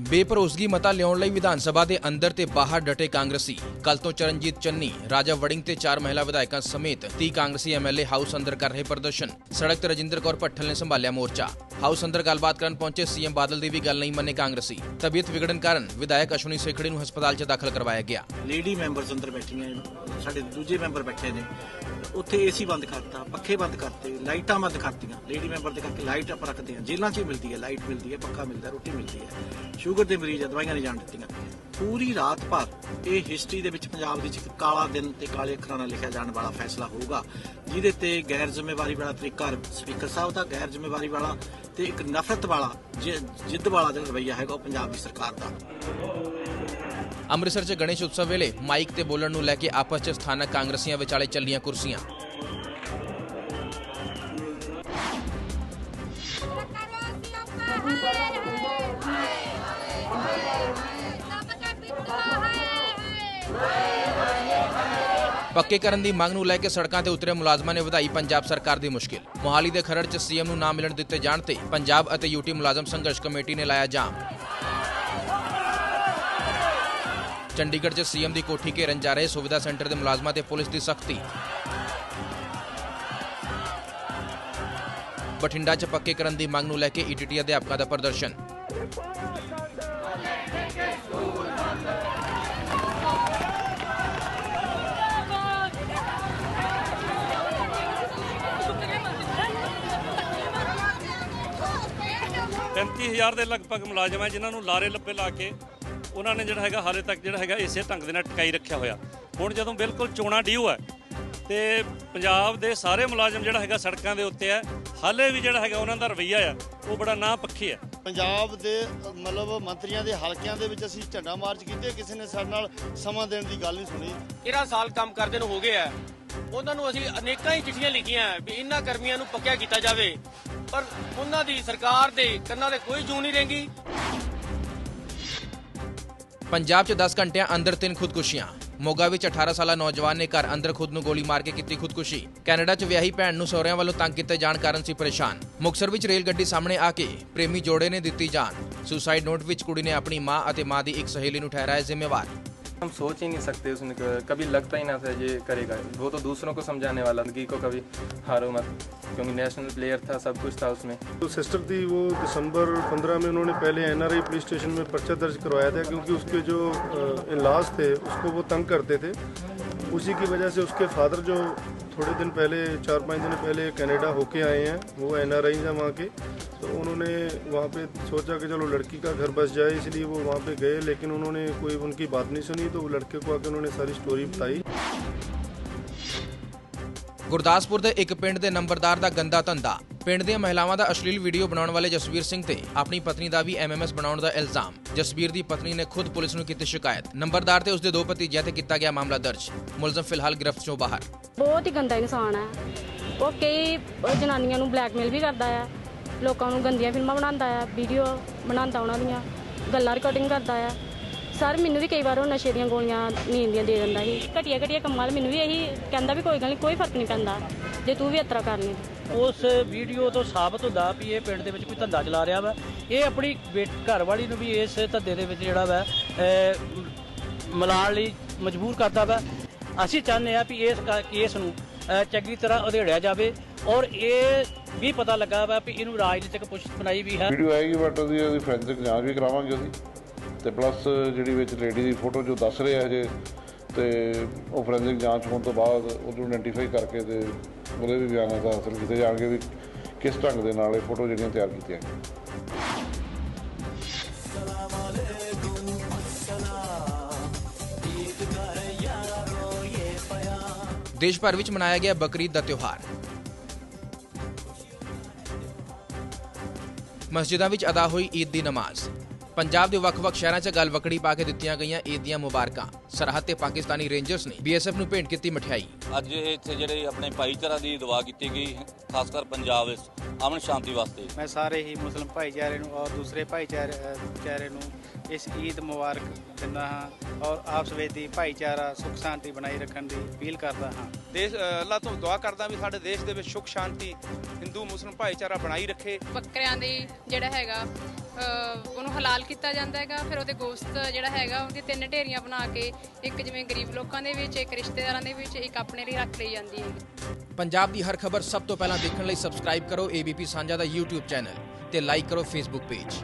ਬੇਭਰੋਸਗੀ ਮਤਾ ਲਿਆਉਣ ਲਈ ਵਿਧਾਨ ਸਭਾ ਦੇ ਅੰਦਰ ਤੇ ਬਾਹਰ ਡਟੇ ਕਾਂਗਰਸੀ। ਕੱਲ ਤੋਂ ਚਰਨਜੀਤ ਚੰਨੀ, ਰਾਜਾ ਵੜਿੰਗ ਤੇ ਚਾਰ ਮਹਿਲਾ ਵਿਧਾਇਕਾਂ ਸਮੇਤ 30 ਕਾਂਗਰਸੀ ਐਮਐਲਏ ਹਾਊਸ ਅੰਦਰ ਕਰ ਰਹੇ ਪ੍ਰਦਰਸ਼ਨ। ਸੜਕ ਤੇ ਰਜਿੰਦਰ ਕੌਰ ਭੱਠਲ ਨੇ ਸੰਭਾਲਿਆ ਮੋਰਚਾ। ਹਾਊਸ ਅੰਦਰ ਗੱਲਬਾਤ ਕਰਨ ਪਹੁੰਚੇ ਸੀਐਮ ਬਾਦਲ ਦੀ ਵੀ ਗੱਲ ਨਹੀਂ ਮੰਨੇ ਕਾਂਗਰਸੀ। ਤਬੀਅਤ ਵਿਗੜਨ ਕਾਰਨ ਵਿਧਾਇਕ ਅਸ਼ਵਨੀ ਸੇਖੜੀ ਨੂੰ ਹਸਪਤਾਲ 'ਚ ਦਾਖਲ ਕਰਵਾਇਆ ਗਿਆ। ਲੇਡੀ ਮੈਂਬਰਸ ਅੰਦਰ ਬੈਠੀਆਂ ਸਾਡੇ ਦੂਜੇ ਮੈਂਬਰ ਬੈਠੇ ਨੇ। ਉੱਥੇ ਏਸੀ ਬੰਦ ਕਰਤਾ, ਪੱਖੇ ਬੰਦ ਕਰਤੇ, ਲਾਈਟਾਂ ਬੰਦ ਕਰਤੀਆਂ। ਲੇਡੀ ਮੈਂਬਰ ਦੇ ਕਰਕੇ ਲਾਈਟ ਆਪਾਂ ਰੱਖਦੇ ਹਾਂ। ਜੇਲ੍ਹਾਂ 'ਚ ਹੀ ਮਿਲਦੀ ਹੈ ਲਾਈਟ ਮਿਲਦੀ ਹੈ, ਪੱਖਾ ਮਿਲਦਾ, ਰੋਟੀ ਮਿਲਦੀ ਹੈ। ਸ਼ੂਗਰ ਦੇ ਮਰੀਜ਼, ਦਵਾਈਆਂ ਨਹੀਂ ਜਾਣ ਦਿੱਤੀਆਂ। ਪੂਰੀ ਰਾਤ ਭਰ ਇਹ ਹਿਸਟਰੀ ਦੇ ਵਿੱਚ ਪੰਜਾਬ ਦੇ ਵਿੱਚ ਕਾਲਾ ਦਿਨ ਤੇ ਕਾਲੇ ਅੱਖਰਾਂ ਨਾਲ ਲਿਖਿਆ ਜਾਣ ਵਾਲਾ ਫੈਸਲਾ ਹੋਊਗਾ। ਜਿਹਦੇ ਤੇ ਗੈਰ ਜ਼ਿੰਮੇਵਾਰੀ ਵਾਲਾ ਤਰੀਕਾ ਸਪੀਕਰ ਸਾਹਿਬ ਦਾ ਗੈਰ ਜ਼ਿੰਮੇਵਾਰੀ ਵਾਲਾ ਤੇ ਇੱਕ ਨਫ਼ਰਤ ਵਾਲਾ, ਜਿ- ਜਿੱਦ ਵਾਲਾ ਜਿਹੜਾ ਰਵੱਈਆ ਹੈਗਾ ਉਹ ਪੰਜਾਬ ਦੀ ਸਰਕਾਰ ਦਾ। ਅੰਮ੍ਰਿਤਸਰ 'ਚ ਗਣੇਸ਼ ਉਤਸਵ ਵੇਲੇ ਮਾਈਕ ਤੇ ਬੋਲਣ ਨੂੰ ਲੈ ਕੇ ਆਪਸ 'ਚ ਸਥਾਨਕ ਕਾਂਗਰਸੀਆਂ ਵਿਚਾਲੇ ਚੱਲੀਆਂ ਕੁਰਸੀਆਂ। ਪੱਕੇ ਕਰਨ ਦੀ ਮੰਗ ਨੂੰ ਲੈ ਕੇ ਸੜਕਾਂ ਤੇ ਉਤਰੇ ਮੁਲਾਜ਼ਮਾਂ ਨੇ ਵਧਾਈ ਪੰਜਾਬ ਸਰਕਾਰ ਦੀ ਮੁਸ਼ਕਿਲ। ਮੋਹਾਲੀ ਦੇ ਖਰੜ 'ਚ ਸੀਐਮ ਨੂੰ ਨਾ ਮਿਲਣ ਦਿੱਤੇ ਜਾਣ ਤੇ ਪੰਜਾਬ ਅਤੇ ਯੂਟੀ ਮੁਲਾਜ਼ਮ ਸੰਘਰਸ਼ ਕਮੇਟੀ ਨੇ ਲਾਇਆ ਜਾਮ। ਚੰਡੀਗੜ੍ਹ 'ਚ ਸੀਐਮ ਦੀ ਕੋਠੀ ਘੇਰਨ ਜਾ ਰਹੇ ਸੁਵਿਧਾ ਸੈਂਟਰ ਦੇ ਮੁਲਾਜ਼ਮਾਂ ਤੇ ਪੁਲਿਸ ਦੀ ਸਖਤੀ। ਬਠਿੰਡਾ 'ਚ ਪੱਕੇ ਕਰਨ ਦੀ ਮੰਗ ਨੂੰ ਲੈ ਕੇ ਈਟੀਟੀ ਅਧਿਆਪਕਾਂ ਦਾ ਪ੍ਰਦਰਸ਼ਨ। ਪੈਂਤੀ ਹਜ਼ਾਰ ਦੇ ਲਗਭਗ ਮੁਲਾਜ਼ਮ ਹੈ ਜਿਨ੍ਹਾਂ ਨੂੰ ਲਾਰੇ ਲੱਪੇ ਲਾ ਕੇ ਉਹਨਾਂ ਨੇ ਜਿਹੜਾ ਹੈਗਾ ਹਾਲੇ ਤੱਕ ਜਿਹੜਾ ਹੈਗਾ ਇਸੇ ਢੰਗ ਦੇ ਨਾਲ ਟਿਕਾਈ ਰੱਖਿਆ ਹੋਇਆ। ਹੁਣ ਜਦੋਂ ਬਿਲਕੁਲ ਚੋਣਾ ਡਿਊ ਹੈ ਤੇ ਪੰਜਾਬ ਦੇ ਸਾਰੇ ਮੁਲਾਜ਼ਮ ਜਿਹੜਾ ਹੈਗਾ ਸੜਕਾਂ ਦੇ ਉੱਤੇ ਹੈ ਹਾਲੇ ਵੀ ਜਿਹੜਾ ਹੈਗਾ ਉਹਨਾਂ ਦਾ ਰਵੱਈਆ ਹੈ ਉਹ ਬੜਾ ਨਾ ਪੱਖੀ ਹੈ ਪੰਜਾਬ ਦੇ ਮਤਲਬ ਮੰਤਰੀਆਂ ਦੇ ਹਲਕਿਆਂ ਦੇ ਵਿੱਚ ਅਸੀਂ ਝੰਡਾ ਮਾਰਚ ਕੀਤੇ ਕਿਸੇ ਨੇ ਸਾਡੇ ਨਾਲ ਸਮਾਂ ਦੇਣ ਦੀ ਗੱਲ ਨਹੀਂ ਸੁਣੀ। 13 ਸਾਲ ਕੰਮ ਕਰਦੇ ਨੂੰ ਹੋ ਗਏ ਆ? ਉਹਨਾਂ ਨੂੰ ਅਸੀਂ ਅਨੇਕਾਂ ਹੀ ਚਿੱਠੀਆਂ ਲਿਖੀਆਂ ਵੀ ਇਹਨਾਂ ਕਰਮੀਆਂ ਨੂੰ ਪੱਕਿਆ ਕੀਤਾ ਜਾਵੇ। ਪਰ ਉਹਨਾਂ ਦੀ ਸਰਕਾਰ ਦੇ ਕੰਨਾਂ ਤੇ ਕੋਈ ਜੂ ਨਹੀਂ ਰਹਿੰਗੀ। ਪੰਜਾਬ 'ਚ 10 ਘੰਟਿਆਂ ਅੰਦਰ ਤਿੰਨ ਖੁਦਕੁਸ਼ੀਆਂ। ਮੋਗਾ ਵਿੱਚ 18 ਸਾਲਾ ਨੌਜਵਾਨ ਨੇ ਘਰ ਅੰਦਰ ਖੁਦ ਨੂੰ ਗੋਲੀ ਮਾਰ ਕੇ ਕੀਤੀ ਖੁਦਕੁਸ਼ੀ। ਕੈਨੇਡਾ 'ਚ ਵਿਆਹੀ ਭੈਣ ਨੂੰ ਸਹੁਰਿਆਂ ਵੱਲੋਂ ਤੰਗ ਕੀਤੇ ਜਾਣ ਕਾਰਨ ਸੀ ਪਰੇਸ਼ਾਨ। ਮੁਕਸਰ ਵਿੱਚ ਰੇਲ ਗੱਡੀ ਸਾਹਮਣੇ ਆ ਕੇ ਪ੍ਰੇਮੀ ਜੋੜੇ ਨੇ ਦਿੱਤੀ ਜਾਨ। ਸੁਸਾਈਡ ਨੋਟ ਵਿੱਚ ਕੁੜੀ ਨੇ ਆਪਣੀ ਮਾਂ ਅਤੇ ਮਾਂ ਦੀ ਇੱਕ ਸਹੇਲੀ ਨੂੰ ਠਹਿਰਾਇਆ ਜ਼ਿੰਮੇਵਾਰ। हम सोच ही नहीं सकते उसने कभी लगता ही ना था ये करेगा। वो तो दूसरों को समझाने वाला ज़िंदगी को कभी हारो मत, क्योंकि नेशनल प्लेयर था, सब कुछ था उसमें। तो सिस्टर थी वो दिसंबर 15 में उन्होंने पहले एनआरआई पुलिस स्टेशन में पर्चा दर्ज करवाया था, क्योंकि उसके जो इलाज थे, उसको वो तंग करते थे। उसी की वजह से उसके फादर जो थोड़े दिन पहले, चार पाँच दिन पहले कनाडा होके आए हैं, वो एन आर आई हैं वहाँ के। तो उन्होंने वहाँ पे सोचा कि चलो लड़की का घर बस जाए, इसलिए वो वहाँ पे गए, लेकिन उन्होंने कोई उनकी बात नहीं सुनी तो लड़के को आके उन्होंने सारी स्टोरी बताई। ਗੁਰਦਾਸਪੁਰ ਦੇ ਇੱਕ ਪਿੰਡ ਦੇ ਨੰਬਰਦਾਰ ਦਾ ਗੰਦਾ ਧੰਦਾ। ਪਿੰਡ ਦੀਆਂ ਮਹਿਲਾਵਾਂ ਦਾ ਅਸ਼ਲੀਲ ਵੀਡੀਓ ਬਣਾਉਣ ਵਾਲੇ ਜਸਵੀਰ ਸਿੰਘ ਤੇ ਆਪਣੀ ਪਤਨੀ ਦਾ ਵੀ ਐਮਐਮਐਸ ਬਣਾਉਣ ਦਾ ਇਲਜ਼ਾਮ। ਜਸਵੀਰ ਦੀ ਪਤਨੀ ਨੇ ਖੁਦ ਪੁਲਿਸ ਨੂੰ ਕੀਤੀ ਸ਼ਿਕਾਇਤ। ਨੰਬਰਦਾਰ ਤੇ ਉਸਦੇ ਦੋ ਭਤੀਜਿਆਂ ਤੇ ਕੀਤਾ ਗਿਆ ਮਾਮਲਾ ਦਰਜ। ਮੁਲਜ਼ਮ ਫਿਲਹਾਲ ਗ੍ਰਿਫਤ ਚੋਂ ਬਾਹਰ। ਬਹੁਤ ਹੀ ਗੰਦਾ ਇਨਸਾਨ ਹੈ। ਉਹ ਕਈ ਜਨਾਨੀਆਂ ਨੂੰ ਬਲੈਕਮੇਲ ਵੀ ਕਰਦਾ ਹੈ। ਲੋਕਾਂ ਨੂੰ ਗੰਦੀਆਂ ਫਿਲਮਾਂ ਬਣਾਉਂਦਾ ਹੈ, ਵੀਡੀਓ ਬਣਾਉਂਦਾ ਉਹਨਾਂ ਦੀਆਂ, ਗੱਲਾਂ ਰਿਕਾਰਡਿੰਗ ਕਰਦਾ ਹੈ। ਸਰ ਮੈਨੂੰ ਵੀ ਕਈ ਵਾਰ ਉਹ ਨਸ਼ੇ ਦੀਆਂ ਗੋਲੀਆਂ ਨੀਂਦ ਦੀਆਂ ਦੇ ਦਿੰਦਾ ਸੀ। ਘਟੀਆ ਘਟੀਆ ਕੰਮਾਂ ਮੈਨੂੰ ਵੀ ਇਹੀ ਕਹਿੰਦਾ ਵੀ ਕੋਈ ਗੱਲ ਨਹੀਂ ਕੋਈ ਫ਼ਰਕ ਨਹੀਂ ਪੈਂਦਾ। ਜੇ ਤੂੰ ਵੀ ਇਤਰਾ ਕਰਨੀ ਉਸ ਵੀਡੀਓ ਤੋਂ ਸਾਬਤ ਹੁੰਦਾ ਵੀ ਇਹ ਪਿੰਡ ਦੇ ਵਿੱਚ ਕੋਈ ਧੰਦਾ ਚਲਾ ਰਿਹਾ ਵਾ। ਇਹ ਆਪਣੀ ਘਰਵਾਲੀ ਨੂੰ ਵੀ ਇਸ ਧੰਦੇ ਦੇ ਵਿੱਚ ਜਿਹੜਾ ਵਾ ਮਿਲਾਉਣ ਲਈ ਮਜਬੂਰ ਕਰਦਾ ਵਾ। ਅਸੀਂ ਚਾਹੁੰਦੇ ਆ ਵੀ ਇਸ ਕੇਸ ਨੂੰ ਚੰਗੀ ਤਰ੍ਹਾਂ ਉਧੇੜਿਆ ਜਾਵੇ ਔਰ ਇਹ ਵੀ ਪਤਾ ਲੱਗਾ ਵਾ ਵੀ ਇਹਨੂੰ ਰਾਜਨੀਤਿਕ ਪੁਸ਼ਤ ਬਣਾਈ ਵੀ ਹੈ। ਵੀਡੀਓ ਆਏਗੀ ਬਟ ਉਹਦੀ ਉਹਦੀ ਫੋਰੈਂਸਿਕ ਜਾਂਚ ਵੀ ਕਰਾਵਾਂਗੇ ਉਹਦੀ। ਤੇ ਪਲੱਸ ਜਿਹੜੀ ਵਿੱਚ ਲੇਡੀ ਦੀ ਫੋਟੋ ਜੋ ਦੱਸ ਰਿਹਾ ਹਜੇ, ਤੇ ਉਹ ਫੋਰੈਂਸਿਕ ਜਾਂਚ ਹੋਣ ਤੋਂ ਬਾਅਦ ਉਹਨੂੰ ਆਇਡੈਂਟੀਫਾਈ ਕਰਕੇ ਤੇ ਉਹਦੇ ਵੀ ਬਿਆਨਾਂ ਦਾ ਹਾਸਲ ਕੀਤੇ ਜਾਣਗੇ ਵੀ ਕਿਸ ਢੰਗ ਦੇ ਨਾਲ ਇਹ ਫੋਟੋ ਜਿਹੜੀਆਂ ਤਿਆਰ ਕੀਤੀਆਂ ਦੇਸ਼ ਭਰ ਵਿੱਚ ਮਨਾਇਆ ਗਿਆ ਬਕਰੀਦ ਦਾ ਤਿਉਹਾਰ। ਮਸਜਿਦਾਂ ਵਿੱਚ ਅਦਾ ਹੋਈ ਈਦ ਦੀ ਨਮਾਜ਼। ਪੰਜਾਬ ਦੇ ਵੱਖ-ਵੱਖ ਸ਼ਹਿਰਾਂ 'ਚ ਗੱਲ ਵਕੜੀ ਪਾ ਕੇ ਦਿੱਤੀਆਂ ਗਈਆਂ ਈਦ ਦੀਆਂ ਮੁਬਾਰਕਾਂ। ਸਰਹੱਦ ਤੇ ਪਾਕਿਸਤਾਨੀ ਰੇਂਜਰਸ ਨੇ ਬੀਐਸਐਫ ਨੂੰ ਭੇਂਟ ਕੀਤੀ ਮਠਿਆਈ। ਅੱਜ ਇਹ ਇੱਥੇ ਜਿਹੜੇ ਆਪਣੇ ਭਾਈਚਾਰਾ ਦੀ ਦੁਆ ਕੀਤੀ ਗਈ ਖਾਸ ਕਰ ਪੰਜਾਬ ਵਿੱਚ ਅਮਨ ਸ਼ਾਂਤੀ ਵਾਸਤੇ। ਮੈਂ ਸਾਰੇ ਹੀ ਮੁਸਲਮ ਭਾਈਚਾਰੇ ਨੂੰ ਔਰ ਦੂਸਰੇ ਭਾਈਚਾਰੇ ਨੂੰ ਇਸ ਈਦ ਮੁਬਾਰਕ ਦਿੰਦਾ ਹਾਂ ਔਰ ਆਪਸ ਵਿੱਚ ਦੀ ਭਾਈਚਾਰਾ ਸੁਖ ਸ਼ਾਂਤੀ ਬਣਾਈ ਰੱਖਣ ਦੀ ਅਪੀਲ ਕਰਦਾ ਹਾਂ। ਦੇਸ਼ ਅੱਲਾਹ ਤੋਂ ਦੁਆ ਕਰਦਾ ਵੀ ਸਾਡੇ ਦੇਸ਼ ਦੇ ਵਿੱਚ ਸੁਖ ਸ਼ਾਂਤੀ ਹਿੰਦੂ ਮੁਸਲਮ ਭਾਈਚਾਰਾ ਬਣਾਈ ਰੱਖੇ। ਬੱਕਰਿਆਂ ਦੀ ਜਿਹੜਾ ਹੈਗਾ ਉਹਨੂੰ ਹਲਾਲ ਕੀਤਾ ਜਾਂਦਾ ਹੈਗਾ। ਫਿਰ ਉਹਦੇ ਗੋਸ਼ਤ ਜਿਹੜਾ ਹੈਗਾ, ਉਹਦੀ ਤਿੰਨ ਢੇਰੀਆਂ ਬਣਾ ਕੇ ਇੱਕ ਜਿਵੇਂ ਗਰੀਬ ਲੋਕਾਂ ਦੇ ਵਿੱਚ, ਇੱਕ ਰਿਸ਼ਤੇਦਾਰਾਂ ਦੇ ਵਿੱਚ, ਇੱਕ ਆਪਣੇ ਲਈ ਰੱਖ ਲਈ ਜਾਂਦੀ ਹੈ ਪੰਜਾਬ ਦੀ ਹਰ ਖਬਰ ਸਭ ਤੋਂ ਪਹਿਲਾਂ ਦੇਖਣ ਲਈ ਸਬਸਕ੍ਰਾਈਬ ਕਰੋ ABP ਸਾਂਝਾ ਦਾ YouTube ਚੈਨਲ ਤੇ ਲਾਈਕ ਕਰੋ Facebook ਪੇਜ